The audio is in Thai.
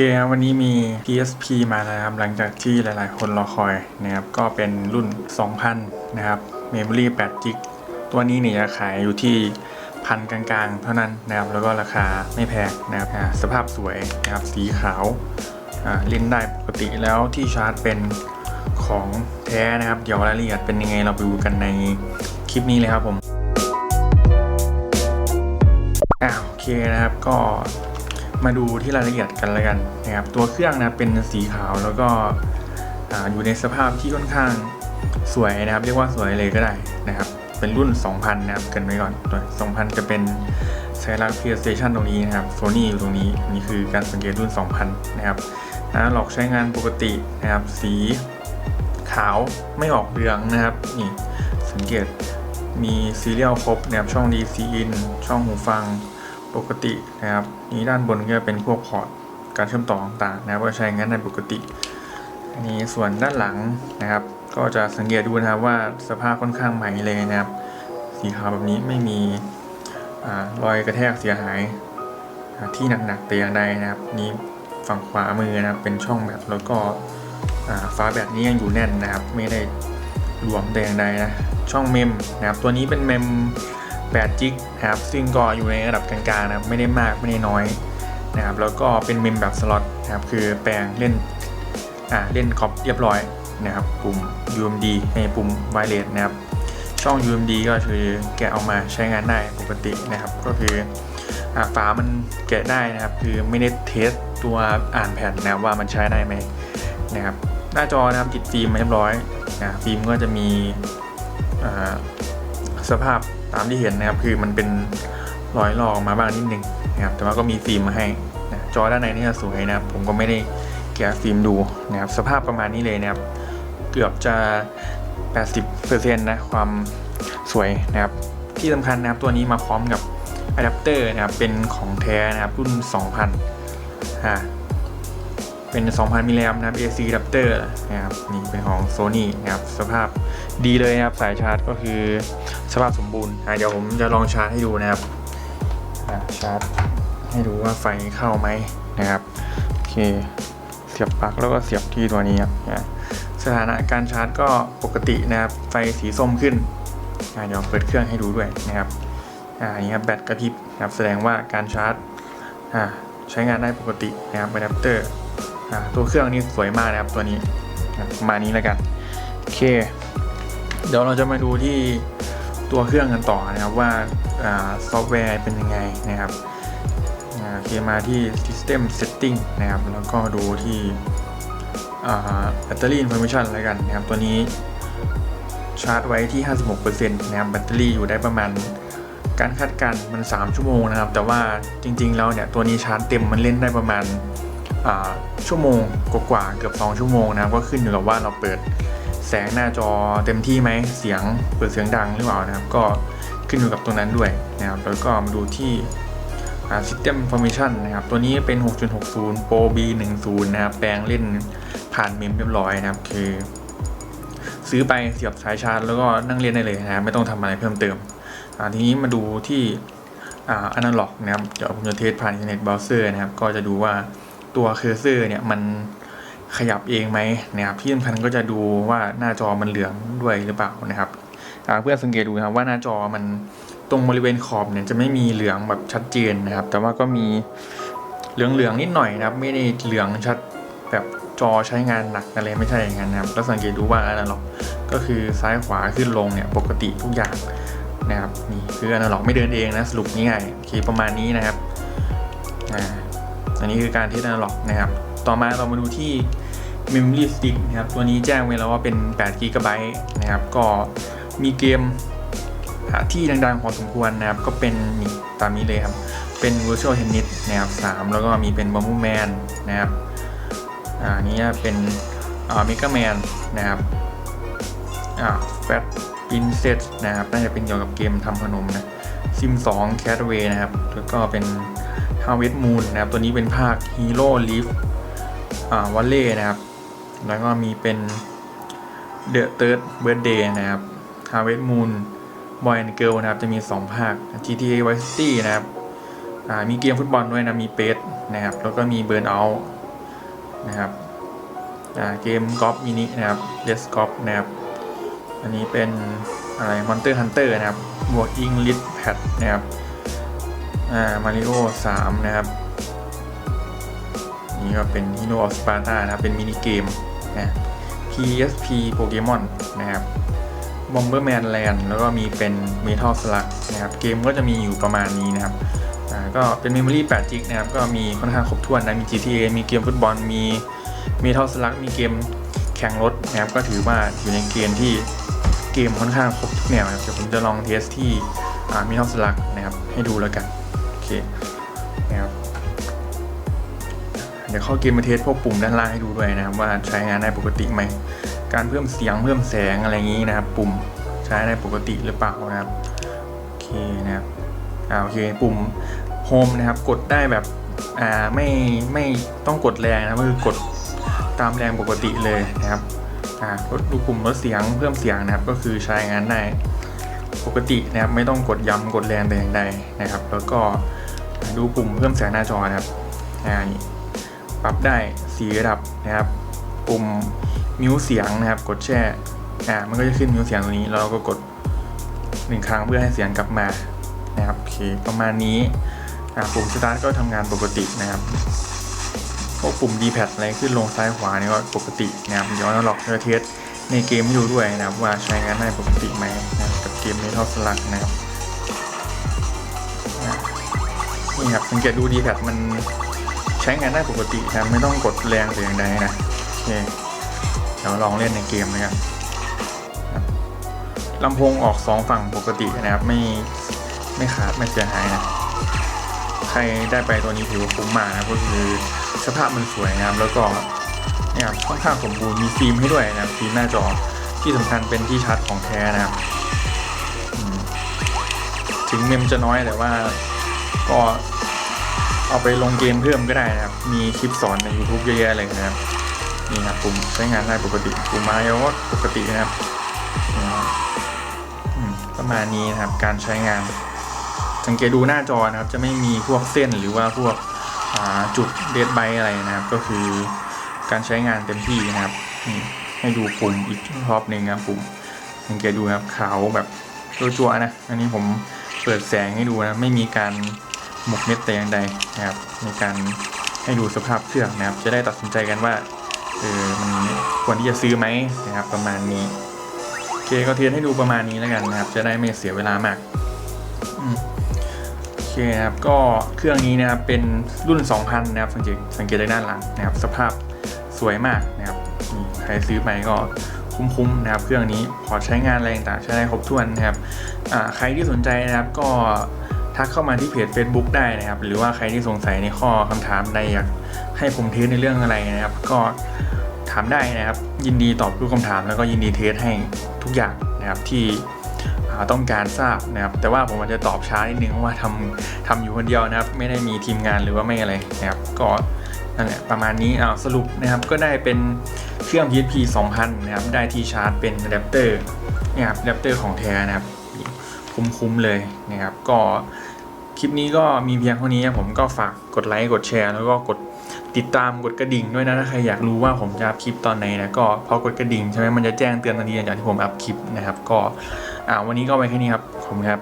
เคครับวันนี้มี PSP มาแล้วครับ หลังจากที่หลายๆ คนรอคอยนะครับ ก็เป็นรุ่น 2000 นะครับ Memory 8 g b ตัวนี้เนี่ยจะขายอยู่ที่พันกลางๆ เท่านั้นนะครับ แล้วก็ราคาไม่แพงนะครับสภาพสวยนะครับ สีขาวอ่าเล่นได้ปกติแล้วที่ชาร์จเป็นของแท้นะครับ เดี๋ยวรายละเอียดเป็นยังไงเราไปดูกันในคลิปนี้เลยครับผมอ่าโอเคนะครับก็ มาดูที่รายละเอียดกันแล้วกันนะครับ ตัวเครื่องนะเป็นสีขาวแล้วก็ออยู่ในสภาพที่ค่อนข้างสวยนะครับ เรียกว่าสวยเลยก็ได้นะครับ เป็นรุ่น 2000 นะครับกันไว้ก่อนตัว2000 จะเป็นสัญลักษณ์ PlayStation ตรงนี้นะครับ Sony อยู่ตรงนี้นี่คือการสังเกตรุ่น 2000 นะครับนะหลอกใช้งานปกตินะครับ สีขาวไม่ออกเหลืองนะครับนี่สังเกตมีซีเรียลครบนะครับช่อง DC in ช่องหูฟัง ปกตินะครับนี้ด้านบนก็เป็นพวกพอร์ตการเชื่อมต่อต่างๆนะครับก็ใช้งานได้ปกติอันนี้ส่วนด้านหลังนะครับ ก็จะสังเกตดูนะครับว่าสภาพค่อนข้างใหม่เลยนะครับ สีขาวแบบนี้ไม่มีอรอยกระแทกเสียหายที่หนักๆแต่อย่างใดนะครับ นี่ฝั่งขวามือนะครับเป็นช่องแบตแล้วก็ฟ้าแบตนี้ยังอยู่แน่นนะครับ ไม่ได้รวมแต่อย่างใดนะช่องเมมนะครับตัวนี้เป็นเมม 8จิกนะครับซึ่งก็อยู่ในระดับกลางๆนะครับไม่ได้มากไม่ได้น้อยนะครับแล้วก็เป็นเมมแบบสล็อตนะครับคือแปลงเล่นอ่าเล่นคอปเรียบร้อยนะครับปุ่ม UMD ให้ปุ่ม w i r e l e s นะครับช่อง UMD ก็คือแกะออกมาใช้งานได้ปกตินะครับ ก็คืออ่าฝามันแกะได้นะครับ คือไม่ได้เทสตัวอ่านแผ่นนะครับว่ามันใช้ได้ไหมนะครับหน้าจอนะครับติดฟิล์มเรียบร้อยนะฟิล์มก็จะมีอ่าสภาพ ตามที่เห็นนะครับ คือมันเป็นรอยลอกมาบ้างนิดนึงนะครับ แต่ว่าก็มีฟิล์มมาให้นะจอด้านในนี่จะสวยนะครับ ผมก็ไม่ได้แกะฟิล์มดูนะครับ สภาพประมาณนี้เลยนะครับ เกือบจะ 80%นะความสวยนะครับ ที่สำคัญนะครับตัวนี้มาพร้อมกับอะแดปเตอร์นะครับ เป็นของแท้นะครับรุ่น 2000อ่า เป็น 2,000 มิลลิแอมป์นะครับ AC adapter นะครับนี่เป็นของ Sony นะครับสภาพดีเลยนะครับสายชาร์จก็คือสภาพสมบูรณ์อะเดี๋ยวผมจะลองชาร์จให้ดูนะครับชาร์จให้ดูว่าไฟเข้าไหมนะครับโอเคเสียบปลั๊กแล้วก็เสียบที่ตัวนี้ครับอะสถานะการชาร์จก็ปกตินะครับไฟสีส้มขึ้นเดี๋ยวเปิดเครื่องให้ดูด้วยนะครับอ่านี่ครับแบตกระพริบนะครับแสดงว่าการชาร์จอ่าใช้งานได้ปกตินะครับอะแดปเตอร์ อ่าตัวเครื่องนี้สวยมากนะครับตัวนี้มานี้แล้วกันโอเค เดี๋ยวเราจะมาดูที่ตัวเครื่องกันต่อนะครับว่าซอฟต์แวร์เป็นยังไงนะครับโอเคมาที่ System Setting นะครับ แล้วก็ดูที่อ่า Battery Information แล้วกันนะครับ ตัวนี้ชาร์จไว้ที่ 56%นะครับแบตเตอรี่อยู่ได้ประมาณการคาดการณ์มัน 3 ชั่วโมงนะครับ แต่ว่าจริง ๆ แล้วเนี่ย ตัวนี้ชาร์จเต็มมันเล่นได้ประมาณ ชั่วโมงกว่าเกือบ 2 ชั่วโมงนะครับก็ขึ้นอยู่กับว่าเราเปิดแสงหน้าจอเต็มที่ไหมเสียงเปิดเสียงดังหรือเปล่านะครับ ก็ขึ้นอยู่กับตรงนั้นด้วยนะครับแล้วก็มาดูที่ System Information นะครับ ตัวนี้เป็น 6.60 Pro B10 นะครับ แปลงเล่นผ่านเมมเรียบร้อยนะครับ คือ ซื้อไปเสียบสายชาร์จแล้วก็นั่งเล่นได้เลยนะไม่ต้องทำอะไรเพิ่มเติมทีนี้มาดูที่อ่า analog นะครับ เดี๋ยวผมจะเทสผ่าน Internet Browser นะครับ ก็จะดูว่า ตัวเคอร์เซอร์เนี่ยมันขยับเองไหมนะครับที่สำคัญก็จะดูว่าหน้าจอมันเหลืองด้วยหรือเปล่านะครับเพื่อสังเกตดูนะครับว่าหน้าจอมันตรงบริเวณขอบเนี่ยจะไม่มีเหลืองแบบชัดเจนนะครับ แต่ว่าก็มีเหลืองๆนิดหน่อยนะครับ ไม่ได้เหลืองชัดแบบจอใช้งานหนักอะไรไม่ใช่อย่างนั้นนะครับแล้วสังเกตดูว่าอนาล็อกก็คือซ้ายขวาขึ้นลงเนี่ยปกติทุกอย่างนะครับนี่คืออนาล็อกไม่เดินเองนะสรุปง่ายๆโอประมาณนี้นะครับอ่า อันนี้คือการเทสอนาล็อกนะครับ ต่อมาเรามาดูที่ Memory Stick นะครับ ตัวนี้แจ้งไว้แล้วว่าเป็น8 g b นะครับ ก็มีเกมที่ดังๆพอสมควรนะครับ ก็เป็นตามนี้เลยครับ เป็น Virtual Tennis นะครับ3แล้วก็มีเป็น Bamboo Man นะครับอันนี้เป็นอ่า Mega Man นะครับอ่า Fat Princess นะครับ น่าจะเป็นเกี่ยวกับเกมทำขนมนะ Sim 2 Catway นะครับ แล้วก็เป็น Harvest Moon นะครับตัวนี้เป็นภาค Hero Leaf อ่าวัลเล่นะครับ แล้วก็มีเป็น The Third Birthday นะครับ Harvest Moon Boy and Girl นะครับ จะมี 2 ภาค GTA Vice City นะครับอ่ามีเกมฟุตบอลด้วยนะ มีเปสนะครับ แล้วก็มี Burnout นะครับอ่าเกมกอล์ฟมินินะครับเลสกอล์ฟนะครับ อันนี้เป็นอะไร Monster Hunter นะครับบวก English Pad นะครับ อ่า Mario 3นะครับ นี่ก็เป็น Hero of Sparta นะครับ เป็นมินิเกมนะ PSP Pokemon นะครับ Bomberman Land แล้วก็มีเป็น Metal Slug นะครับ เกมก็จะมีอยู่ประมาณนี้นะครับอ่าก็เป็น Memory 8 g b นะครับ ก็มีค่อนข้างครบถ้วนนะ มี GTA มีเกมฟุตบอล มี Metal Slug มีเกมแข่งรถนะครับ ก็ถือว่าอยู่ในเกณฑ์ที่เกมค่อนข้างครบทุกแนวนะครับ เดี๋ยวผมจะลองเทสที่อ่า Metal Slug นะครับ ให้ดูแล้วกัน เคนะครับเดี๋ยวเข้าเกมมาเทสพวกปุ่มด้านล่างให้ดูด้วยนะครับ ว่าใช้งานได้ปกติไหม การเพิ่มเสียงเพิ่มแสงอะไรอย่างนี้นะครับ ปุ่มใช้ได้ปกติหรือเปล่านะครับโอเคนะครับอ่าโอเคปุ่มโฮมนะครับ กดได้แบบอ่าไม่ไม่ต้องกดแรงนะก็คือกดตามแรงปกติเลยนะครับอ่าลดดูปุ่มลดเสียงเพิ่มเสียงนะครับ ก็คือใช้งานได้ปกตินะครับไม่ต้องกดย้ำกดแรงแต่อย่างใดนะครับ แล้วก็ ดูปุ่มเพิ่มแสงหน้าจอนะครับนี่ปรับได้สีระดับนะครับ ปุ่มมิวเสียงนะครับ กดแช่อ่ามันก็จะขึ้นมิวเสียงตรงนี้แล้วเราก็กดหนึ่งครั้งเพื่อให้เสียงกลับมานะครับโอเคประมาณนี้อ่าปุ่มสตาร์ทก็ทำงานปกตินะครับพวกปุ่ม D-pad อะไรขึ้นลงซ้ายขวานี่ก็ปกตินะครับเดี๋ยวเราลองเทสในเกมให้ดูด้วยนะครับว่าใช้งานได้ปกติไหมนะกับเกม Metal Slug นะครับ นี่ครับสังเกตดู D-pad มันใช้งานได้ปกตินะครับไม่ต้องกดแรงแต่อย่างใดนะโอเคเดี๋ยวลองเล่นในเกมนะครับลำโพงออกสองฝั่งปกตินะครับไม่ไม่ขาดไม่เสียหายนะใครได้ไปตัวนี้ถือว่าคุ้มมากนะก็คือสภาพมันสวยนะครับแล้วก็เนี่ยค่อนข้างสมบูรณ์มีฟิล์มให้ด้วยนะฟิล์มหน้าจอที่สำคัญเป็นที่ชาร์จของแท้นะครับถึงเมมจะน้อยแต่ว่า ก็เอาไปลงเกมเพิ่มก็ได้นะครับ มีคลิปสอนใน YouTube เยอะแยะเลยนะครับ นี่ครับปุ่มใช้งานได้ปกติปุ่มไม้ก็ปกตินะครับประมาณนี้นะครับการใช้งาน สังเกตดูหน้าจอนะครับ จะไม่มีพวกเส้นหรือว่าพวกจุดเดดไบอะไรนะครับ ก็คือการใช้งานเต็มที่นะครับนี่ให้ดูปุ่มอีกรอบหนึ่งนะครับปุ่มสังเกตดูครับขาวแบบจัวๆนะ อันนี้ผม เปิดแสงให้ดูนะไม่มีการหมกเม็ดแต่อย่างใดนะครับในการให้ดูสภาพเครื่องนะครับ จะได้ตัดสินใจกันว่าเออมันควรที่จะซื้อไหมนะครับ ประมาณนี้โอเคก็เทสให้ดูประมาณนี้แล้วกันนะครับ จะได้ไม่เสียเวลามากอืมโอเคนะครับก็เครื่องนี้นะครับเป็นรุ่น 2000 นะครับ สังเกตสังเกตได้ด้านหลังนะครับ สภาพสวยมากนะครับใครซื้อไปก็คุ้มๆนะครับ เครื่องนี้พอใช้งานอะไรต่างใช้ได้ครบถ้วนนะครับ ใครที่สนใจนะครับก็ทักเข้ามาที่เพจ Facebook ได้นะครับ หรือว่าใครที่สงสัยในข้อคำถามใดอยากให้ผมเทสในเรื่องอะไรนะครับ ก็ถามได้นะครับ ยินดีตอบทุกคำถามแล้วก็ยินดีเทสให้ทุกอย่างนะครับที่ต้องการทราบนะครับ แต่ว่าผมอาจจะตอบช้านิดนึงเพราะว่าทำทำอยู่คนเดียวนะครับ ไม่ได้มีทีมงานหรือว่าไม่อะไรนะครับ ก็นั่นแหละประมาณนี้เอาสรุปนะครับก็ได้เป็นเครื่อง PSP 2000 นะครับ ได้ที่ชาร์จเป็นอะแดปเตอร์นี่ยครับอะแดปเตอร์ของแท้นะครับ คุ้มๆเลยนะครับ ก็คลิปนี้ก็มีเพียงเท่านี้ผมก็ฝากกดไลค์กดแชร์ แล้วก็กดติดตามกดกระดิ่งด้วยนะถ้าใครอยากรู้ว่าผมจะอัพคลิปตอนไหนนะก็พอกดกระดิ่งใช่ไหมมันจะแจ้งเตือนทันทีหลังจากที่ผมอัพคลิปนะครับ ก็อ่าวันนี้ก็ไปแค่นี้ครับผมครับ